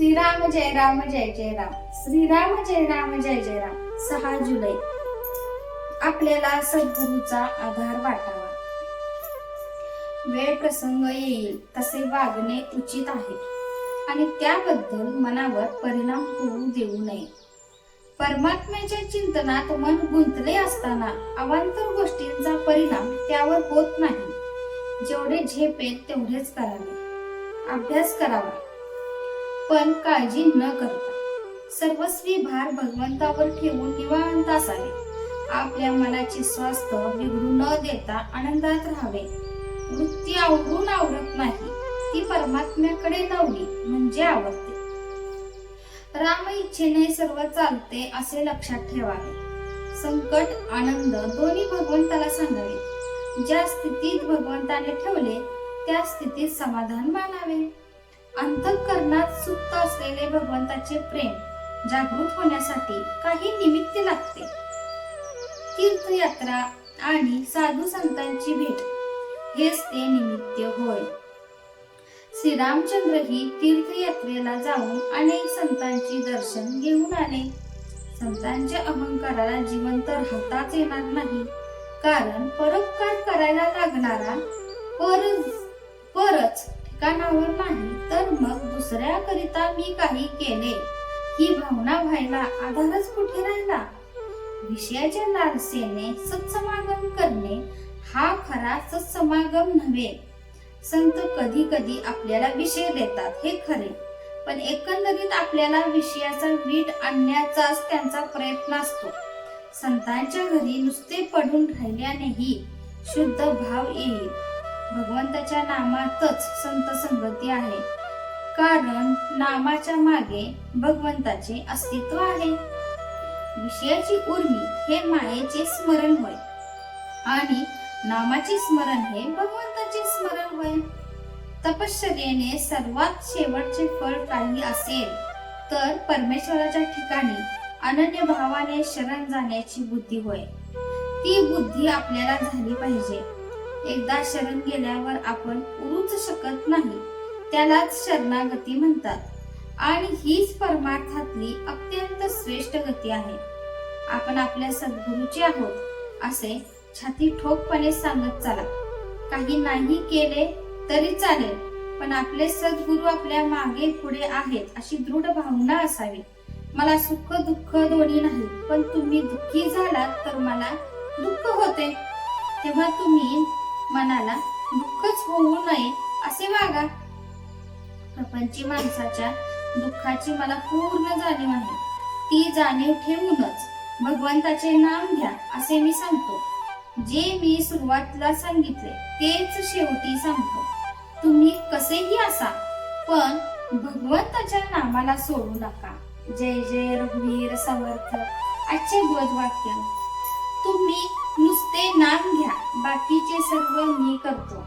श्रीराम जय राम जय जय राम. श्रीराम जय राम जय जय राम. सहा जुलै. आपल्याला सद्गुरूचा आधार वाटावा. वेळ प्रसंग येईल तसे वागणे उचित आहे. आणि त्याबद्दल मनावर परिणाम होऊ देऊ नये. परमात्म्याच्या चिंतनात मन गुंतले असताना अवांतर गोष्टींचा परिणाम त्यावर होत नाही. जेवढे झेपेल तेवढेच करावे. अभ्यास करावा. पण काळजी न करता. सर्वस्वी भार भगवंतावर ठेवून निवांत असावे. आपल्या मनाचे स्वास्थ्य बिघडू न देता आनंदात राहावे. वृत्ती आवडून आवडत नाही ती परमात्म्याकडे लावली म्हणजे आवडते. राम इच्छेने सर्व चालते असे लक्षात ठेवावे. संकट आनंद दोन्ही भगवंताला सांगावे. ज्या स्थितीत भगवंताने ठेवले त्या स्थितीत समाधान मानावे. अंतःकरणात सुप्त असलेले भगवंताचे प्रेम जागृत होण्यासाठी काही निमित्त लागते. तीर्थयात्रा आणि साधू संतांची भेट हेच ते निमित्त होय. श्रीरामचंद्र ही तीर्थयात्रेला जाऊन अनेक संतांची दर्शन घेऊन आले. संतांच्या अहंकाराला जिवंत राहताच येणार नाही कारण परोपकार दुसऱ्याकरिता मी काही केले. ही भावना व्हायला आधारच कुठे राहिला? विषयाच्या लालसेने सत्समागम करणे हा खरा सत्समागम नव्हे. संत कधी कधी आपल्याला विषय देतात हे खरे पण एकंदरीत आपल्याला विषयाचा वीट आणण्याचाच त्यांचा प्रयत्न असतो. संतांच्या घरी नुसते पडून राहिल्यानेही शुद्ध भाव येईल. भगवंताच्या नामातच संत संगती आहे. कारण नामाच्या मागे भगवंताचे अस्तित्व आहे. विषयाची उर्मी हे मायेचे स्मरण होय. आणि नामाचे स्मरण हे भगवंताचे स्मरण होय. तपश्चर्येने सर्वात शेवटचे फळ काही असेल तर परमेश्वराच्या ठिकाणी अनन्य भावाने शरण जाण्याची बुद्धी होय. ती बुद्धी आपल्याला झाली पाहिजे. एकदा शरण गेल्यावर आपण उरूच शकत नाही. त्यालाच शरणागती म्हणतात. आणि हीच परमार्थातली अत्यंत श्रेष्ठ गती आहे. आपण आपल्या सद्गुरूचे आहोत असे छाती ठोकपणे सांगत चला. काही नाही केले तरी चालेल पण आपले सद्गुरू आपल्या मागे पुढे आहेत अशी दृढ भावना असावी. मला सुख दुःख दोन्ही नाही पण तुम्ही दुःखी झालात तर मला दुःख होते. तेव्हा तुम्ही मनाला दुःखच होऊ नये असे वागा. प्रपंची माणसाच्या दुःखाची मला पूर्ण जाणीव आहे. ती जाणीव ठेवूनच भगवंताचे नाम घ्या असे मी सांगतो. जे मी सुरुवातीला सांगितले तेच शेवटी सांगतो. तुम्ही कसेही असा पण भगवंताच्या नामाला सोडू नका. जय जय रघुवीर समर्थ आजचे बोध वाक्य. तुम्ही नुसते नाम घ्या बाकीचे सर्व मी करतो.